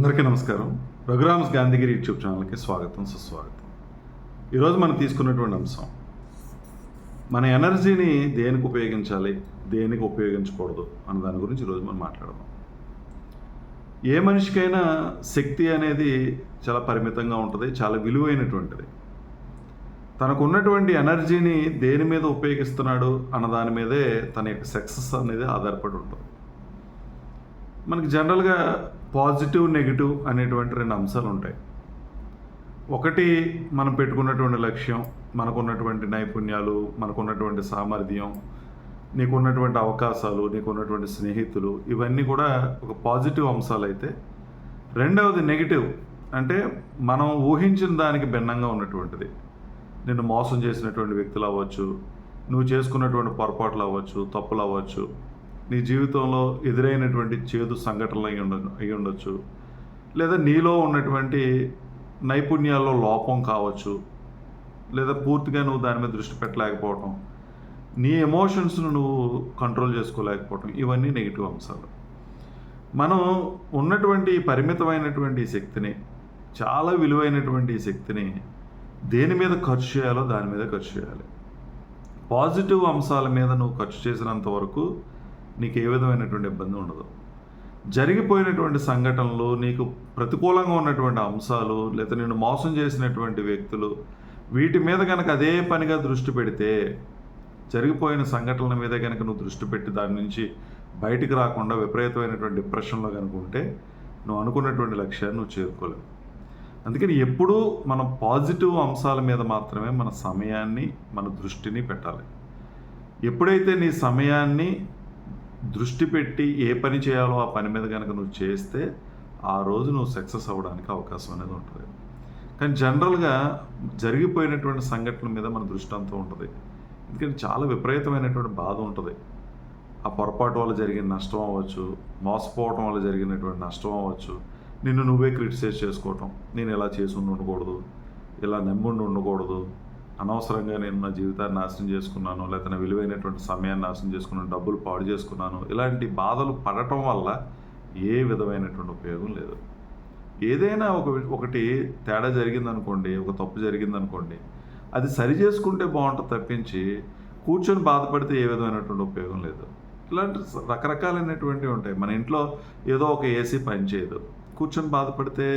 అందరికీ నమస్కారం. రఘురామ్స్ గాంధీగిరి యూట్యూబ్ ఛానల్కి స్వాగతం సుస్వాగతం. ఈరోజు మనం తీసుకున్నటువంటి అంశం మన ఎనర్జీని దేనికి ఉపయోగించాలి దేనికి ఉపయోగించకూడదు అన్న దాని గురించి ఈరోజు మనం మాట్లాడదాం. ఏ మనిషికైనా శక్తి అనేది చాలా పరిమితంగా ఉంటుంది చాలా విలువైనటువంటిది. తనకు ఉన్నటువంటి ఎనర్జీని దేని మీద ఉపయోగిస్తున్నాడు అన్న దాని మీదే తన యొక్క సక్సెస్ అనేది ఆధారపడి ఉంటుంది. మనకి జనరల్గా పాజిటివ్ నెగిటివ్ అనేటువంటి రెండు అంశాలు ఉంటాయి. ఒకటి మనం పెట్టుకున్నటువంటి లక్ష్యం మనకున్నటువంటి నైపుణ్యాలు మనకున్నటువంటి సామర్థ్యం నీకున్నటువంటి అవకాశాలు నీకున్నటువంటి స్నేహితులు ఇవన్నీ కూడా ఒక పాజిటివ్ అంశాలు అయితే రెండవది నెగిటివ్ అంటే మనం ఊహించిన దానికి భిన్నంగా ఉన్నటువంటిది. నిన్ను మోసం చేసినటువంటి వ్యక్తులు అవ్వచ్చు నువ్వు చేసుకున్నటువంటి పొరపాట్లు అవ్వచ్చు తప్పులు అవ్వచ్చు నీ జీవితంలో ఎదురైనటువంటి చేదు సంఘటనలు అయి ఉండ అయి ఉండొచ్చు. లేదా నీలో ఉన్నటువంటి నైపుణ్యాల్లో లోపం కావచ్చు. లేదా పూర్తిగా నువ్వు దాని మీద దృష్టి పెట్టలేకపోవటం. నీ ఎమోషన్స్ను నువ్వు కంట్రోల్ చేసుకోలేకపోవటం. ఇవన్నీ నెగిటివ్ అంశాలు. మనం ఉన్నటువంటి పరిమితమైనటువంటి శక్తిని చాలా విలువైనటువంటి శక్తిని దేని మీద ఖర్చు చేయాలో దాని మీద ఖర్చు చేయాలి. పాజిటివ్ అంశాల మీద నువ్వు ఖర్చు చేసినంత వరకు నీకు ఏ విధమైనటువంటి ఇబ్బంది ఉండదు. జరిగిపోయినటువంటి సంఘటనలు నీకు ప్రతికూలంగా ఉన్నటువంటి అంశాలు లేదా నేను మోసం చేసినటువంటి వ్యక్తులు వీటి మీద కనుక అదే పనిగా దృష్టి పెడితే జరిగిపోయిన సంఘటనల మీద కనుక నువ్వు దృష్టి పెట్టి దాని నుంచి బయటికి రాకుండా విపరీతమైనటువంటి డిప్రెషన్లో కనుక ఉంటే నువ్వు అనుకున్నటువంటి లక్ష్యాన్ని నువ్వు చేరుకోలేవు. అందుకని ఎప్పుడూ మనం పాజిటివ్ అంశాల మీద మాత్రమే మన సమయాన్ని మన దృష్టిని పెట్టాలి. ఎప్పుడైతే నీ సమయాన్ని దృష్టి పెట్టి ఏ పని చేయాలో ఆ పని మీద కనుక నువ్వు చేస్తే ఆ రోజు నువ్వు సక్సెస్ అవ్వడానికి అవకాశం అనేది ఉంటుంది. కానీ జనరల్గా జరిగిపోయినటువంటి సంఘటనల మీద మన దృష్టి అంతా ఉంటుంది. ఎందుకంటే చాలా విపరీతమైనటువంటి బాధ ఉంటుంది. ఆ పొరపాటు వల్ల జరిగిన నష్టం అవ్వచ్చు మోసపోవటం వల్ల జరిగినటువంటి నష్టం అవ్వచ్చు. నిన్ను నువ్వే క్రిటిసైజ్ చేసుకోవటం నేను ఇలా చేసి ఉండి ఉండకూడదు ఇలా నమ్ముండి ఉండకూడదు అనవసరంగా నేను నా జీవితాన్ని నాశనం చేసుకున్నాను లేకపోతే నా విలువైనటువంటి సమయాన్ని నాశనం చేసుకున్నాను డబ్బులు పాడు చేసుకున్నాను ఇలాంటి బాధలు పడటం వల్ల ఏ విధమైనటువంటి ఉపయోగం లేదు. ఏదైనా ఒక ఒకటి తేడా జరిగిందనుకోండి ఒక తప్పు జరిగిందనుకోండి అది సరి చేసుకుంటే బాగుంటుంది తప్పించి కూర్చొని బాధపడితే ఏ విధమైనటువంటి ఉపయోగం లేదు. ఇలాంటి రకరకాలైనటువంటివి ఉంటాయి. మన ఇంట్లో ఏదో ఒక ఏసీ పనిచేయదు కూర్చొని బాధపడితే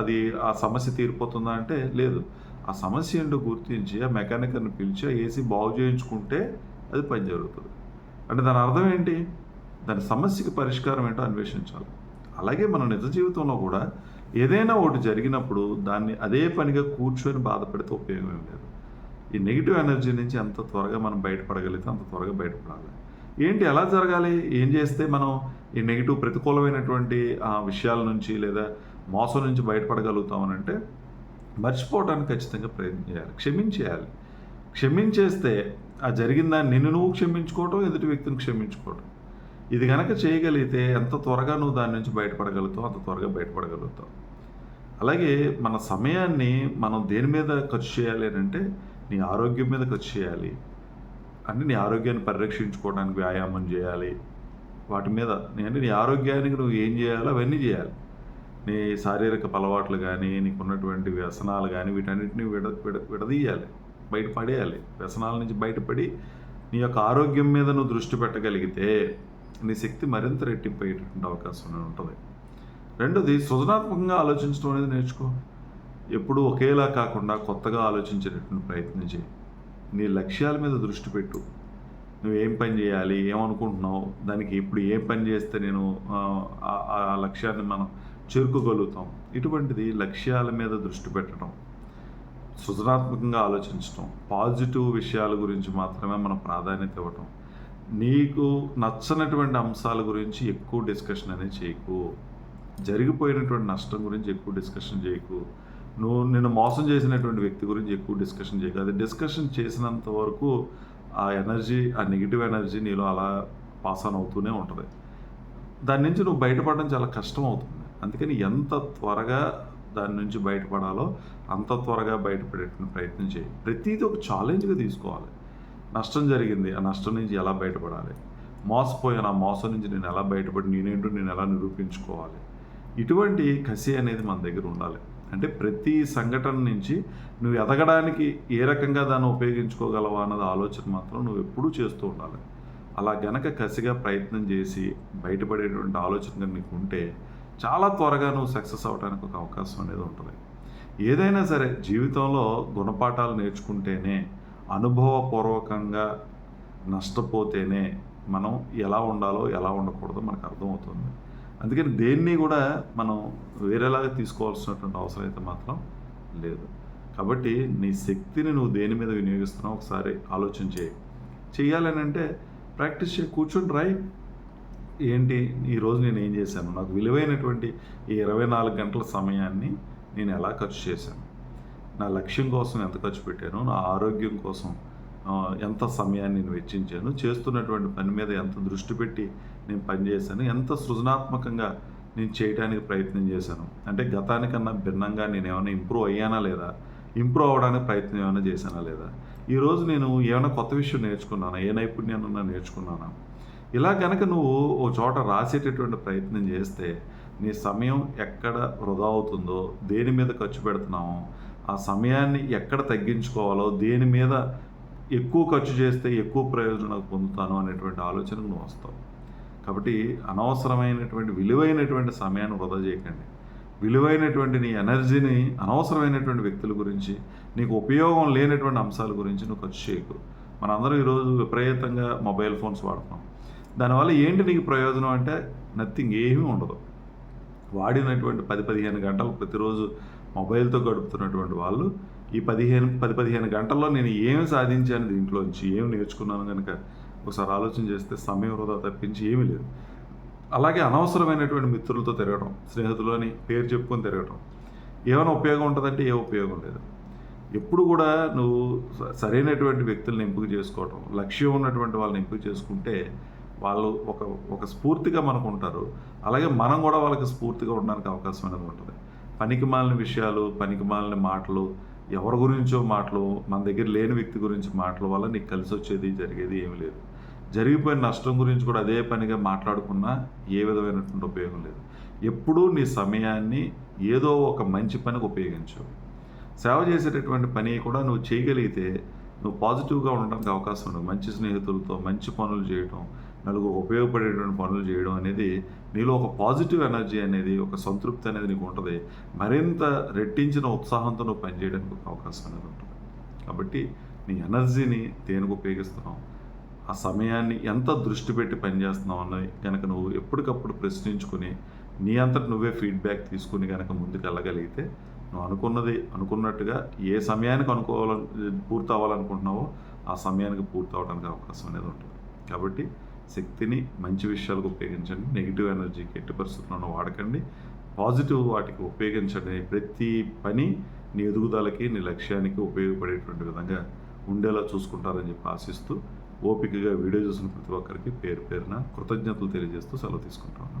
అది ఆ సమస్య తీరిపోతుందా అంటే లేదు. ఆ సమస్య ఏంటో గుర్తించి ఆ మెకానికర్ని పిలిచి ఆ ఏసీ బాగు చేయించుకుంటే అది పని జరుగుతుంది. అంటే దాని అర్థం ఏంటి? దాని సమస్యకి పరిష్కారం ఏంటో అన్వేషించాలి. అలాగే మన నిజ జీవితంలో కూడా ఏదైనా ఒకటి జరిగినప్పుడు దాన్ని అదే పనిగా కూర్చొని బాధపడితే ఉపయోగం ఏం లేదు. ఈ నెగిటివ్ ఎనర్జీ నుంచి ఎంత త్వరగా మనం బయటపడగలిగితే అంత త్వరగా బయటపడాలి. ఏంటి? ఎలా జరగాలి? ఏం చేస్తే మనం ఈ నెగిటివ్ ప్రతికూలమైనటువంటి ఆ విషయాల నుంచి లేదా మోసం నుంచి బయటపడగలుగుతామనంటే మర్చిపోవడానికి ఖచ్చితంగా ప్రయత్నం చేయాలి క్షమించేయాలి. క్షమించేస్తే ఆ జరిగిన దాన్ని నిన్ను నువ్వు క్షమించుకోవటం ఎదుటి వ్యక్తిని క్షమించుకోవటం. ఇది కనుక చేయగలిగితే ఎంత త్వరగా నువ్వు దాని నుంచి బయటపడగలుగుతావు అంత త్వరగా బయటపడగలుగుతావు. అలాగే మన సమయాన్ని మనం దేని మీద ఖర్చు చేయాలి అని అంటే నీ ఆరోగ్యం మీద ఖర్చు చేయాలి. అంటే నీ ఆరోగ్యాన్ని పరిరక్షించుకోవడానికి వ్యాయామం చేయాలి. వాటి మీద అంటే నీ ఆరోగ్యానికి నువ్వు ఏం చేయాలో అవన్నీ చేయాలి. నీ శారీరక అలవాట్లు కానీ నీకు ఉన్నటువంటి వ్యసనాలు కానీ వీటన్నిటిని విడ విడ విడదీయాలి. బయటపడేయాలి వ్యసనాల నుంచి బయటపడి నీ యొక్క ఆరోగ్యం మీద నువ్వు దృష్టి పెట్టగలిగితే నీ శక్తి మరింత రెట్టింపయ్యేటువంటి అవకాశం ఉంటుంది. రెండోది సృజనాత్మకంగా ఆలోచించడం అనేది నేర్చుకో. ఎప్పుడూ ఒకేలా కాకుండా కొత్తగా ఆలోచించేటటువంటి ప్రయత్నం చేయి. నీ లక్ష్యాల మీద దృష్టి పెట్టు. నువ్వు ఏం పని చేయాలి? ఏమనుకుంటున్నావు? దానికి ఇప్పుడు ఏం పని చేస్తే నేను ఆ లక్ష్యాన్ని మనం చేరుకోగలుగుతాం. ఇటువంటిది లక్ష్యాల మీద దృష్టి పెట్టడం సృజనాత్మకంగా ఆలోచించడం పాజిటివ్ విషయాల గురించి మాత్రమే మనం ప్రాధాన్యత ఇవ్వటం. నీకు నచ్చనటువంటి అంశాల గురించి ఎక్కువ డిస్కషన్ అనేది చేయకు. జరిగిపోయినటువంటి నష్టం గురించి ఎక్కువ డిస్కషన్ చేయకు. నువ్వు నిన్ను మోసం చేసినటువంటి వ్యక్తి గురించి ఎక్కువ డిస్కషన్ చేయకు. అది డిస్కషన్ చేసినంత వరకు ఆ ఎనర్జీ ఆ నెగిటివ్ ఎనర్జీ నీలో అలా పాస్ ఆన్ అవుతూనే ఉంటుంది. దాని నుంచి నువ్వు బయటపడడం చాలా కష్టం అవుతుంది. అందుకని ఎంత త్వరగా దాని నుంచి బయటపడాలో అంత త్వరగా బయటపడేటువంటి ప్రయత్నం చేయి. ప్రతిదీ ఒక ఛాలెంజ్గా తీసుకోవాలి. నష్టం జరిగింది ఆ నష్టం నుంచి ఎలా బయటపడాలి? మోసపోయాను ఆ మోసం నుంచి నేను ఎలా బయటపడి నేనేంటో నేను ఎలా నిరూపించుకోవాలి? ఇటువంటి కసి అనేది మన దగ్గర ఉండాలి. అంటే ప్రతి సంఘటన నుంచి నువ్వు ఎదగడానికి ఏ రకంగా దాన్ని ఉపయోగించుకోగలవా అన్నది ఆలోచన మాత్రం నువ్వు ఎప్పుడూ చేస్తూ ఉండాలి. అలా గనక కసిగా ప్రయత్నం చేసి బయటపడేటువంటి ఆలోచన నీకు ఉంటే చాలా త్వరగా నువ్వు సక్సెస్ అవడానికి ఒక అవకాశం అనేది ఉంటుంది. ఏదైనా సరే జీవితంలో గుణపాఠాలు నేర్చుకుంటేనే అనుభవపూర్వకంగా నష్టపోతేనే మనం ఎలా ఉండాలో ఎలా ఉండకూడదో మనకు అర్థమవుతుంది. అందుకని దేన్ని కూడా మనం వేరేలాగా తీసుకోవాల్సినటువంటి అవసరం అయితే మాత్రం లేదు. కాబట్టి నీ శక్తిని నువ్వు దేని మీద వినియోగిస్తున్నావు ఒకసారి ఆలోచన చేయి. చేయాలని అంటే ప్రాక్టీస్ చేయి కూర్చొని రాయి. ఏంటి? ఈరోజు నేను ఏం చేశాను? నాకు విలువైనటువంటి ఈ ఇరవై నాలుగు గంటల సమయాన్ని నేను ఎలా ఖర్చు చేశాను? నా లక్ష్యం కోసం ఎంత ఖర్చు పెట్టాను? నా ఆరోగ్యం కోసం ఎంత సమయాన్ని నేను వెచ్చించాను? చేస్తున్నటువంటి పని మీద ఎంత దృష్టి పెట్టి నేను పనిచేశాను ఎంత సృజనాత్మకంగా నేను చేయడానికి ప్రయత్నం చేశాను? అంటే గతానికన్నా భిన్నంగా నేను ఏమైనా ఇంప్రూవ్ అయ్యానా లేదా? ఇంప్రూవ్ అవ్వడానికి ప్రయత్నం ఏమైనా చేశానా లేదా? ఈరోజు నేను ఏమైనా కొత్త విషయం నేర్చుకున్నానా? ఏ నైపుణ్యాన్ని నేర్చుకున్నానా? ఇలా కనుక నువ్వు ఓ చోట రాసేటటువంటి ప్రయత్నం చేస్తే నీ సమయం ఎక్కడ వృధా అవుతుందో దేని మీద ఖర్చు పెడుతున్నామో ఆ సమయాన్ని ఎక్కడ తగ్గించుకోవాలో దేని మీద ఎక్కువ ఖర్చు చేస్తే ఎక్కువ ప్రయోజనం పొందుతాను అనేటువంటి ఆలోచనకు నువ్వు వస్తావు. కాబట్టి అనవసరమైనటువంటి విలువైనటువంటి సమయాన్ని వృధా చేయకండి. విలువైనటువంటి నీ ఎనర్జీని అనవసరమైనటువంటి వ్యక్తుల గురించి నీకు ఉపయోగం లేనటువంటి అంశాల గురించి నువ్వు ఖర్చు చేయకు. మనందరం ఈరోజు విపరీతంగా మొబైల్ ఫోన్స్ వాడుతున్నాం. దానివల్ల ఏంటి నీకు ప్రయోజనం అంటే నథింగ్ ఏమీ ఉండదు. వాడినటువంటి పది పదిహేను గంటలు ప్రతిరోజు మొబైల్తో గడుపుతున్నటువంటి వాళ్ళు ఈ పదిహేను పది పదిహేను గంటల్లో నేను ఏమి సాధించాను దీంట్లోంచి ఏమి నేర్చుకున్నాను కనుక ఒకసారి ఆలోచన చేస్తే సమయం వృధా తప్పించి ఏమీ లేదు. అలాగే అనవసరమైనటువంటి మిత్రులతో తిరగడం స్నేహితులని పేరు చెప్పుకొని తిరగడం ఏమైనా ఉపయోగం ఉంటుందంటే ఏ ఉపయోగం లేదు. ఎప్పుడు కూడా నువ్వు సరైనటువంటి వ్యక్తులను ఎంపిక చేసుకోవటం లక్ష్యం ఉన్నటువంటి వాళ్ళని ఎంపిక చేసుకుంటే వాళ్ళు ఒక ఒక స్ఫూర్తిగా మనకు ఉంటారు అలాగే మనం కూడా వాళ్ళకి స్ఫూర్తిగా ఉండడానికి అవకాశం అనేది ఉంటుంది. పనికి మాలిన విషయాలు పనికి మాలిన మాటలు ఎవరి గురించో మాటలు మన దగ్గర లేని వ్యక్తి గురించి మాటల వల్ల నీకు కలిసి వచ్చేది జరిగేది ఏమీ లేదు. జరిగిపోయిన నష్టం గురించి కూడా అదే పనిగా మాట్లాడుకున్నా ఏ విధమైనటువంటి ఉపయోగం లేదు. ఎప్పుడూ నీ సమయాన్ని ఏదో ఒక మంచి పనికి ఉపయోగించు. సేవ చేసేటటువంటి పని కూడా నువ్వు చేయగలిగితే నువ్వు పాజిటివ్గా ఉండడానికి అవకాశం ఉంది మంచి స్నేహితులతో మంచి పనులు చేయటం నలుగురు ఉపయోగపడేటువంటి పనులు చేయడం అనేది నీలో ఒక పాజిటివ్ ఎనర్జీ అనేది ఒక సంతృప్తి అనేది నీకు ఉంటుంది. మరింత రెట్టించిన ఉత్సాహంతో నువ్వు పనిచేయడానికి ఒక అవకాశం అనేది ఉంటుంది. కాబట్టి నీ ఎనర్జీని దేనికి ఉపయోగిస్తున్నావు? ఆ సమయాన్ని ఎంత దృష్టి పెట్టి పనిచేస్తున్నావు అన్నది కనుక నువ్వు ఎప్పటికప్పుడు ప్రశ్నించుకుని నీ అంతటి నువ్వే ఫీడ్బ్యాక్ తీసుకుని కనుక ముందుకు వెళ్ళగలిగితే నువ్వు అనుకున్నది అనుకున్నట్టుగా ఏ సమయానికి అనుకోవాలని పూర్తి అవ్వాలనుకుంటున్నావో ఆ సమయానికి పూర్తి అవడానికి అవకాశం అనేది ఉంటుంది. కాబట్టి శక్తిని మంచి విషయాలకు ఉపయోగించండి. నెగిటివ్ ఎనర్జీకి ఎట్టి పరిస్థితుల్లో వాడకండి. పాజిటివ్ వాటికి ఉపయోగించండి. ప్రతి పని నీ ఎదుగుదలకి నీ లక్ష్యానికి ఉపయోగపడేటువంటి విధంగా ఉండేలా చూసుకుంటారని చెప్పి ఆశిస్తూ ఓపికగా వీడియో చూసిన ప్రతి ఒక్కరికి పేరు పేరున కృతజ్ఞతలు తెలియజేస్తూ సెలవు తీసుకుంటాను